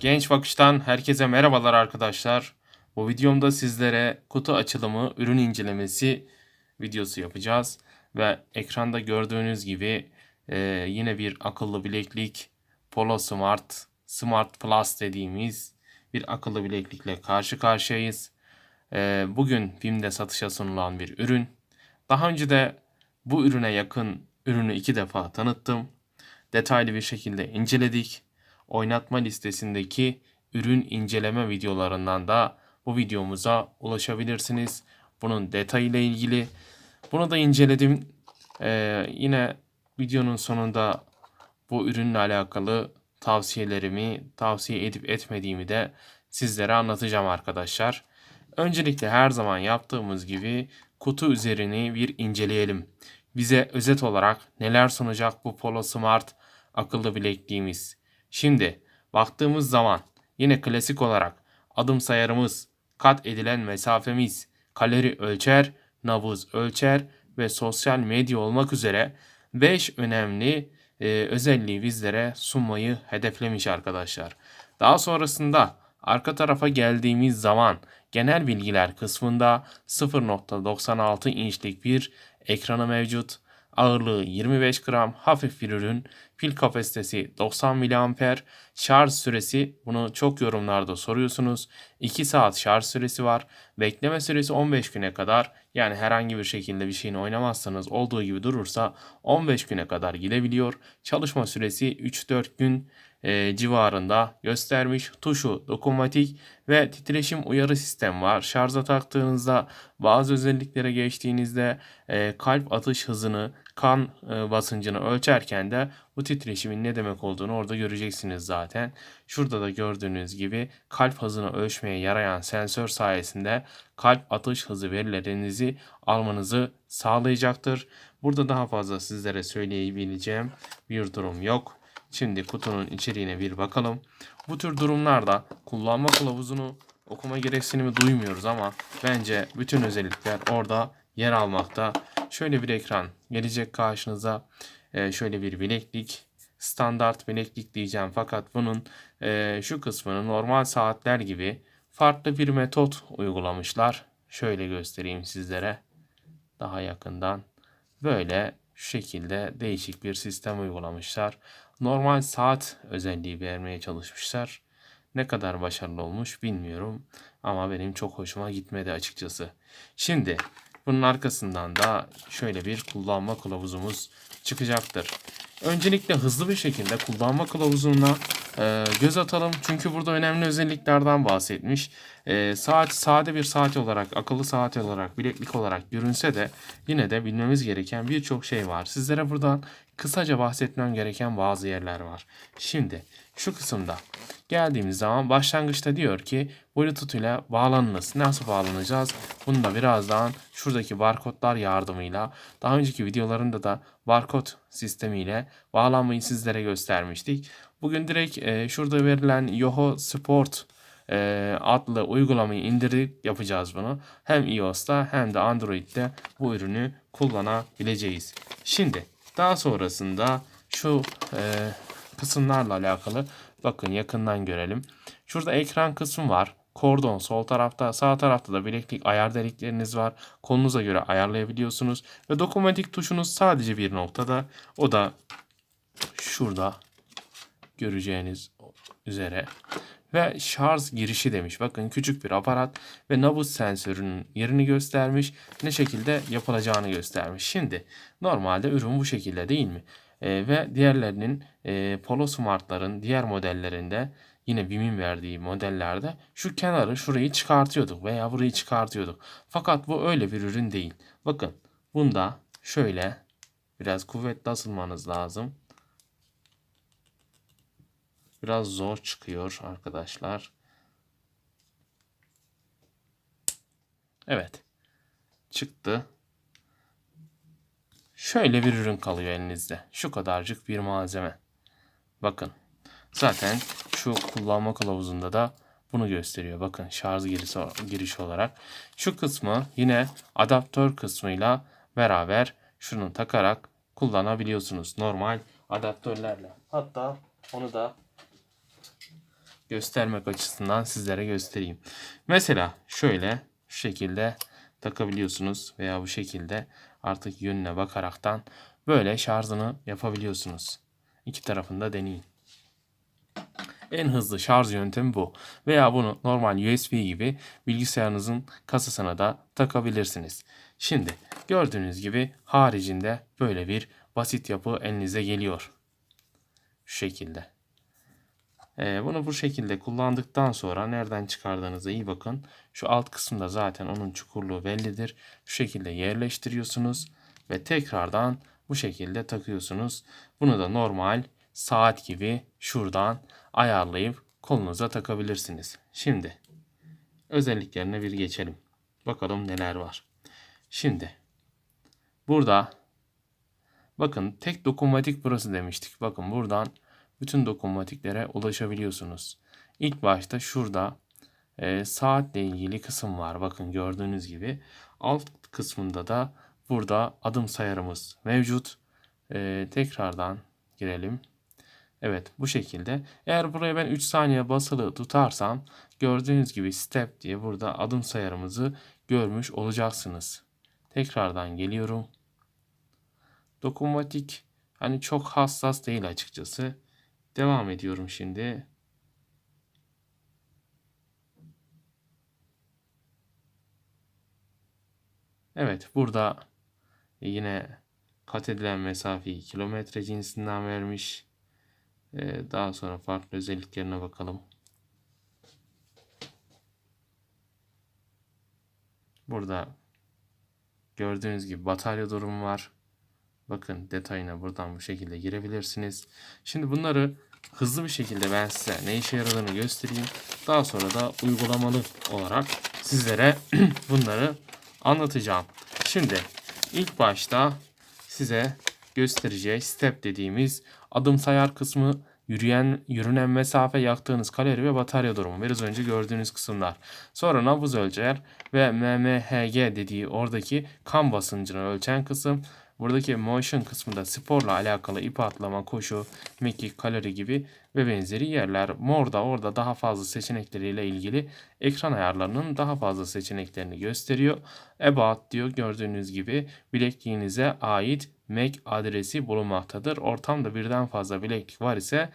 Genç Bakış'tan herkese merhabalar arkadaşlar. Bu videomda sizlere kutu açılımı, ürün incelemesi videosu yapacağız. Ve ekranda gördüğünüz gibi e, yine bir akıllı bileklik Polo Smart, Smart Plus dediğimiz bir akıllı bileklikle karşı karşıyayız. E, bugün BİM'de satışa sunulan bir ürün. Daha önce de bu ürüne yakın ürünü iki defa tanıttım. Detaylı bir şekilde inceledik oynatma listesindeki ürün inceleme videolarından da bu videomuza ulaşabilirsiniz. Bunun detayıyla ilgili. Bunu da inceledim. Ee, yine videonun sonunda bu ürünle alakalı tavsiyelerimi, tavsiye edip etmediğimi de sizlere anlatacağım arkadaşlar. Öncelikle her zaman yaptığımız gibi kutu üzerini bir inceleyelim. Bize özet olarak neler sunacak bu Polo Smart akıllı bilekliğimiz? Şimdi baktığımız zaman yine klasik olarak adım sayarımız, kat edilen mesafemiz, kalori ölçer, nabız ölçer ve sosyal medya olmak üzere 5 önemli e, özelliği bizlere sunmayı hedeflemiş arkadaşlar. Daha sonrasında arka tarafa geldiğimiz zaman genel bilgiler kısmında 0.96 inçlik bir ekranı mevcut. Ağırlığı 25 gram hafif bir ürün. Pil kapasitesi 90 mAh. Şarj süresi bunu çok yorumlarda soruyorsunuz. 2 saat şarj süresi var. Bekleme süresi 15 güne kadar. Yani herhangi bir şekilde bir şeyini oynamazsanız olduğu gibi durursa 15 güne kadar gidebiliyor. Çalışma süresi 3-4 gün e, civarında göstermiş. Tuşu dokunmatik ve titreşim uyarı sistem var. Şarja taktığınızda bazı özelliklere geçtiğinizde e, kalp atış hızını, kan e, basıncını ölçerken de bu titreşimin ne demek olduğunu orada göreceksiniz zaten. Şurada da gördüğünüz gibi kalp hızını ölçmeye yarayan sensör sayesinde kalp atış hızı verilerinizi almanızı sağlayacaktır. Burada daha fazla sizlere söyleyebileceğim bir durum yok. Şimdi kutunun içeriğine bir bakalım. Bu tür durumlarda kullanma kılavuzunu okuma gereksinimi duymuyoruz ama bence bütün özellikler orada yer almakta. Şöyle bir ekran gelecek karşınıza. Ee, şöyle bir bileklik. Standart bileklik diyeceğim fakat bunun e, şu kısmını normal saatler gibi farklı bir metot uygulamışlar. Şöyle göstereyim sizlere daha yakından. Böyle şu şekilde değişik bir sistem uygulamışlar. Normal saat özelliği vermeye çalışmışlar. Ne kadar başarılı olmuş bilmiyorum ama benim çok hoşuma gitmedi açıkçası. Şimdi bunun arkasından da şöyle bir kullanma kılavuzumuz çıkacaktır. Öncelikle hızlı bir şekilde kullanma kılavuzuna e, göz atalım. Çünkü burada önemli özelliklerden bahsetmiş. E, saat sade bir saat olarak, akıllı saat olarak, bileklik olarak görünse de yine de bilmemiz gereken birçok şey var. Sizlere buradan kısaca bahsetmem gereken bazı yerler var. Şimdi şu kısımda geldiğimiz zaman başlangıçta diyor ki Bluetooth ile bağlanınız. Nasıl bağlanacağız? Bunu da birazdan şuradaki barkodlar yardımıyla daha önceki videolarında da barkod sistemiyle bağlanmayı sizlere göstermiştik. Bugün direkt e, şurada verilen Yoho Sport e, adlı uygulamayı indirip yapacağız bunu. Hem iOS'ta hem de Android'de bu ürünü kullanabileceğiz. Şimdi daha sonrasında şu e, kısımlarla alakalı bakın yakından görelim. Şurada ekran kısmı var. Kordon sol tarafta, sağ tarafta da bileklik ayar delikleriniz var. Kolunuza göre ayarlayabiliyorsunuz. Ve dokunmatik tuşunuz sadece bir noktada. O da şurada göreceğiniz üzere. Ve şarj girişi demiş. Bakın küçük bir aparat ve nabız sensörünün yerini göstermiş. Ne şekilde yapılacağını göstermiş. Şimdi normalde ürün bu şekilde değil mi? Ee, ve diğerlerinin e, Polo Smart'ların diğer modellerinde yine BİM'in verdiği modellerde şu kenarı şurayı çıkartıyorduk veya burayı çıkartıyorduk. Fakat bu öyle bir ürün değil. Bakın bunda şöyle biraz kuvvetli asılmanız lazım. Biraz zor çıkıyor arkadaşlar. Evet. Çıktı. Şöyle bir ürün kalıyor elinizde. Şu kadarcık bir malzeme. Bakın. Zaten şu kullanma kılavuzunda da bunu gösteriyor. Bakın şarj girişi, girişi olarak. Şu kısmı yine adaptör kısmıyla beraber şunu takarak kullanabiliyorsunuz. Normal adaptörlerle. Hatta onu da göstermek açısından sizlere göstereyim. Mesela şöyle şu şekilde takabiliyorsunuz veya bu şekilde artık yönüne bakaraktan böyle şarjını yapabiliyorsunuz. İki tarafında deneyin. En hızlı şarj yöntemi bu. Veya bunu normal USB gibi bilgisayarınızın kasasına da takabilirsiniz. Şimdi gördüğünüz gibi haricinde böyle bir basit yapı elinize geliyor. Şu şekilde. Ee, bunu bu şekilde kullandıktan sonra nereden çıkardığınıza iyi bakın. Şu alt kısımda zaten onun çukurluğu bellidir. Şu şekilde yerleştiriyorsunuz ve tekrardan bu şekilde takıyorsunuz. Bunu da normal saat gibi şuradan ayarlayıp kolunuza takabilirsiniz. Şimdi özelliklerine bir geçelim. Bakalım neler var. Şimdi burada bakın tek dokunmatik burası demiştik. Bakın buradan bütün dokunmatiklere ulaşabiliyorsunuz. İlk başta şurada e, saatle ilgili kısım var. Bakın gördüğünüz gibi. Alt kısmında da burada adım sayarımız mevcut. E, tekrardan girelim. Evet bu şekilde. Eğer buraya ben 3 saniye basılı tutarsam gördüğünüz gibi step diye burada adım sayarımızı görmüş olacaksınız. Tekrardan geliyorum. Dokunmatik hani çok hassas değil açıkçası. Devam ediyorum şimdi. Evet burada yine kat edilen mesafeyi kilometre cinsinden vermiş. Ee, daha sonra farklı özelliklerine bakalım. Burada gördüğünüz gibi batarya durumu var. Bakın detayına buradan bu şekilde girebilirsiniz. Şimdi bunları hızlı bir şekilde ben size ne işe yaradığını göstereyim. Daha sonra da uygulamalı olarak sizlere bunları anlatacağım. Şimdi ilk başta size göstereceği step dediğimiz adım sayar kısmı yürüyen yürünen mesafe yaktığınız kalori ve batarya durumu biraz önce gördüğünüz kısımlar. Sonra nabız ölçer ve mmHg dediği oradaki kan basıncını ölçen kısım. Buradaki motion kısmında sporla alakalı ip atlama, koşu, mekik, kalori gibi ve benzeri yerler. Morda orada daha fazla seçenekleriyle ilgili ekran ayarlarının daha fazla seçeneklerini gösteriyor. About diyor gördüğünüz gibi bilekliğinize ait MAC adresi bulunmaktadır. Ortamda birden fazla bileklik var ise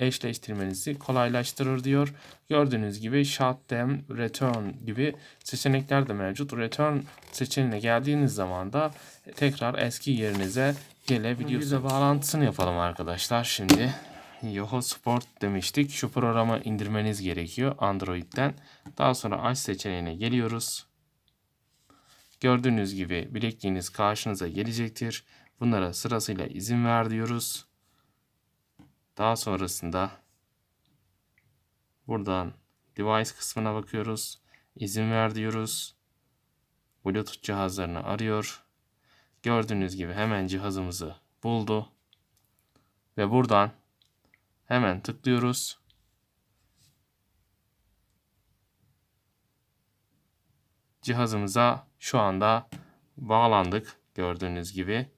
eşleştirmenizi kolaylaştırır diyor. Gördüğünüz gibi shutdown, return gibi seçenekler de mevcut. Return seçeneğine geldiğiniz zaman da tekrar eski yerinize gelebiliyorsunuz. Bir de bağlantısını yapalım arkadaşlar. Şimdi Yoho Sport demiştik. Şu programı indirmeniz gerekiyor Android'den. Daha sonra aç seçeneğine geliyoruz. Gördüğünüz gibi bilekliğiniz karşınıza gelecektir. Bunlara sırasıyla izin ver diyoruz. Daha sonrasında buradan device kısmına bakıyoruz. İzin ver diyoruz. Bluetooth cihazlarını arıyor. Gördüğünüz gibi hemen cihazımızı buldu. Ve buradan hemen tıklıyoruz. Cihazımıza şu anda bağlandık gördüğünüz gibi.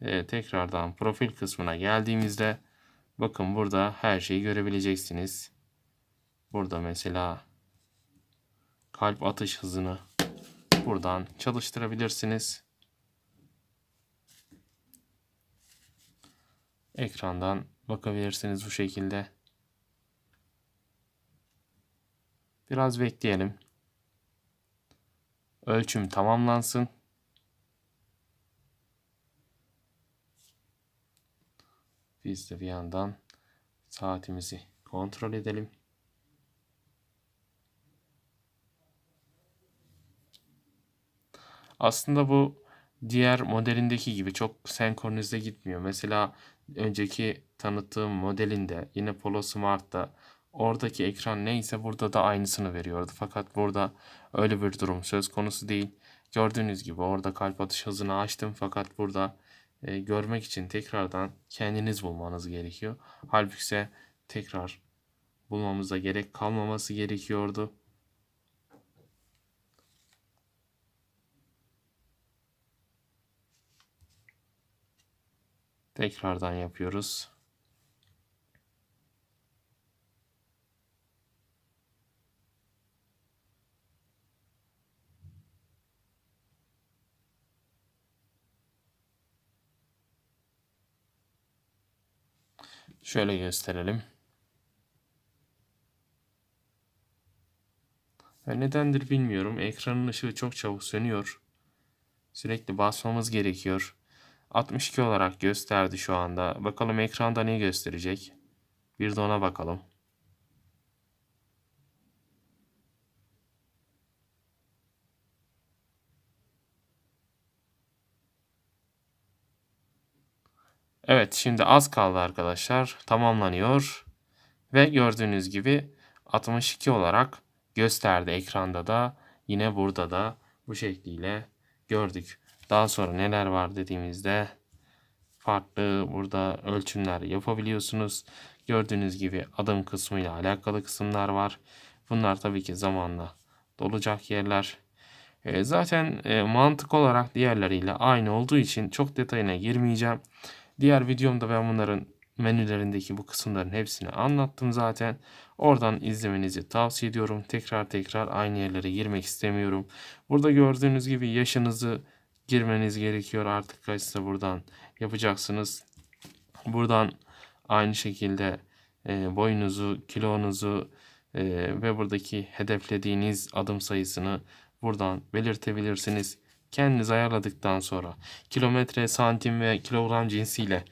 Ee, tekrardan profil kısmına geldiğimizde bakın burada her şeyi görebileceksiniz. Burada mesela kalp atış hızını buradan çalıştırabilirsiniz. Ekrandan bakabilirsiniz bu şekilde. Biraz bekleyelim. Ölçüm tamamlansın. Biz de bir yandan saatimizi kontrol edelim. Aslında bu diğer modelindeki gibi çok senkronize gitmiyor. Mesela önceki tanıttığım modelinde yine Polo Smart'ta oradaki ekran neyse burada da aynısını veriyordu. Fakat burada öyle bir durum söz konusu değil. Gördüğünüz gibi orada kalp atış hızını açtım fakat burada e, görmek için tekrardan kendiniz bulmanız gerekiyor. Halbuki ise tekrar bulmamıza gerek kalmaması gerekiyordu. Tekrardan yapıyoruz. Şöyle gösterelim. Ve nedendir bilmiyorum. Ekranın ışığı çok çabuk sönüyor. Sürekli basmamız gerekiyor. 62 olarak gösterdi şu anda. Bakalım ekranda ne gösterecek? Bir de ona bakalım. Evet şimdi az kaldı arkadaşlar. Tamamlanıyor. Ve gördüğünüz gibi 62 olarak gösterdi ekranda da. Yine burada da bu şekliyle gördük. Daha sonra neler var dediğimizde farklı burada ölçümler yapabiliyorsunuz. Gördüğünüz gibi adım kısmıyla alakalı kısımlar var. Bunlar tabii ki zamanla dolacak yerler. E, zaten e, mantık olarak diğerleriyle aynı olduğu için çok detayına girmeyeceğim. Diğer videomda ben bunların menülerindeki bu kısımların hepsini anlattım zaten. Oradan izlemenizi tavsiye ediyorum. Tekrar tekrar aynı yerlere girmek istemiyorum. Burada gördüğünüz gibi yaşınızı girmeniz gerekiyor. Artık kaçsa buradan yapacaksınız. Buradan aynı şekilde e, boyunuzu, kilonuzu e, ve buradaki hedeflediğiniz adım sayısını buradan belirtebilirsiniz. Kendiniz ayarladıktan sonra kilometre, santim ve kilogram cinsiyle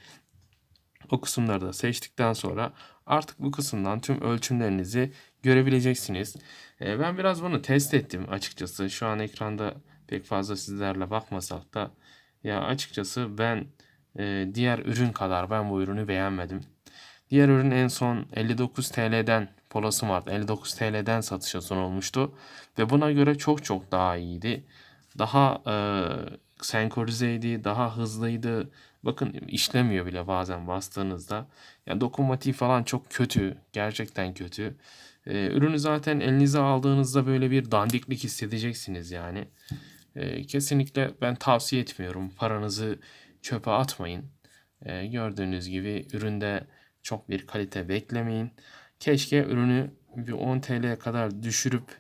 o kısımları da seçtikten sonra artık bu kısımdan tüm ölçümlerinizi görebileceksiniz. E, ben biraz bunu test ettim açıkçası. Şu an ekranda pek fazla sizlerle bakmasak da ya açıkçası ben e, diğer ürün kadar ben bu ürünü beğenmedim. Diğer ürün en son 59 TL'den Polas'ım vardı. 59 TL'den satışa sunulmuştu. Ve buna göre çok çok daha iyiydi. Daha e, senkronizeydi, daha hızlıydı. Bakın işlemiyor bile bazen bastığınızda. Yani dokunmatiği falan çok kötü. Gerçekten kötü. E, ürünü zaten elinize aldığınızda böyle bir dandiklik hissedeceksiniz yani. E, kesinlikle ben tavsiye etmiyorum. Paranızı çöpe atmayın. E, gördüğünüz gibi üründe çok bir kalite beklemeyin. Keşke ürünü bir 10 TL'ye kadar düşürüp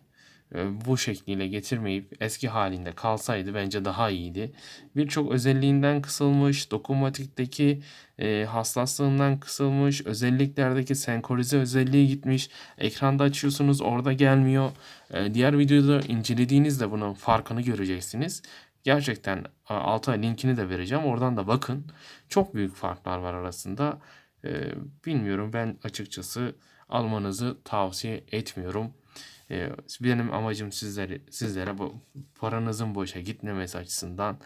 bu şekliyle getirmeyip eski halinde kalsaydı bence daha iyiydi. Birçok özelliğinden kısılmış, dokunmatikteki e, hassaslığından kısılmış, özelliklerdeki senkronize özelliği gitmiş. Ekranda açıyorsunuz orada gelmiyor. E, diğer videoda incelediğinizde bunun farkını göreceksiniz. Gerçekten alta linkini de vereceğim. Oradan da bakın. Çok büyük farklar var arasında. E, bilmiyorum ben açıkçası almanızı tavsiye etmiyorum. Ee, benim amacım sizlere, sizlere bu paranızın boşa gitmemesi açısından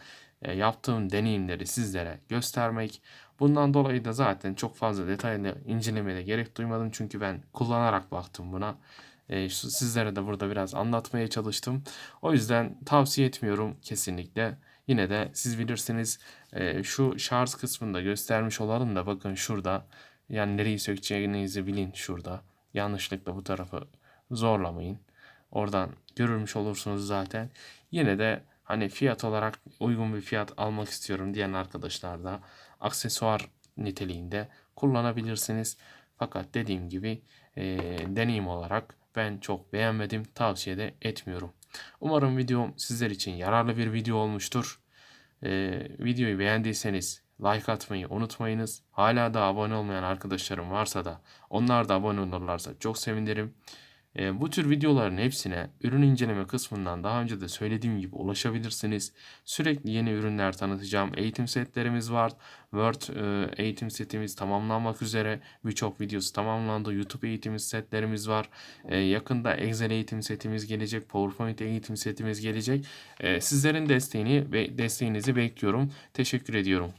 e, yaptığım deneyimleri sizlere göstermek. Bundan dolayı da zaten çok fazla detaylı incelemeye gerek duymadım. Çünkü ben kullanarak baktım buna. E, sizlere de burada biraz anlatmaya çalıştım. O yüzden tavsiye etmiyorum kesinlikle. Yine de siz bilirsiniz e, şu şarj kısmında göstermiş olalım da bakın şurada. Yani nereyi sökeceğinizi bilin şurada. Yanlışlıkla bu tarafı zorlamayın. Oradan görülmüş olursunuz zaten. Yine de hani fiyat olarak uygun bir fiyat almak istiyorum diyen arkadaşlar da aksesuar niteliğinde kullanabilirsiniz. Fakat dediğim gibi e, deneyim olarak ben çok beğenmedim. Tavsiye de etmiyorum. Umarım videom sizler için yararlı bir video olmuştur. E, videoyu beğendiyseniz like atmayı unutmayınız. Hala da abone olmayan arkadaşlarım varsa da onlar da abone olurlarsa çok sevinirim. E, bu tür videoların hepsine ürün inceleme kısmından daha önce de söylediğim gibi ulaşabilirsiniz. Sürekli yeni ürünler tanıtacağım. Eğitim setlerimiz var. Word e, eğitim setimiz tamamlanmak üzere. Birçok videosu tamamlandı. YouTube eğitim setlerimiz var. E, yakında Excel eğitim setimiz gelecek. PowerPoint eğitim setimiz gelecek. E, sizlerin desteğini ve desteğinizi bekliyorum. Teşekkür ediyorum.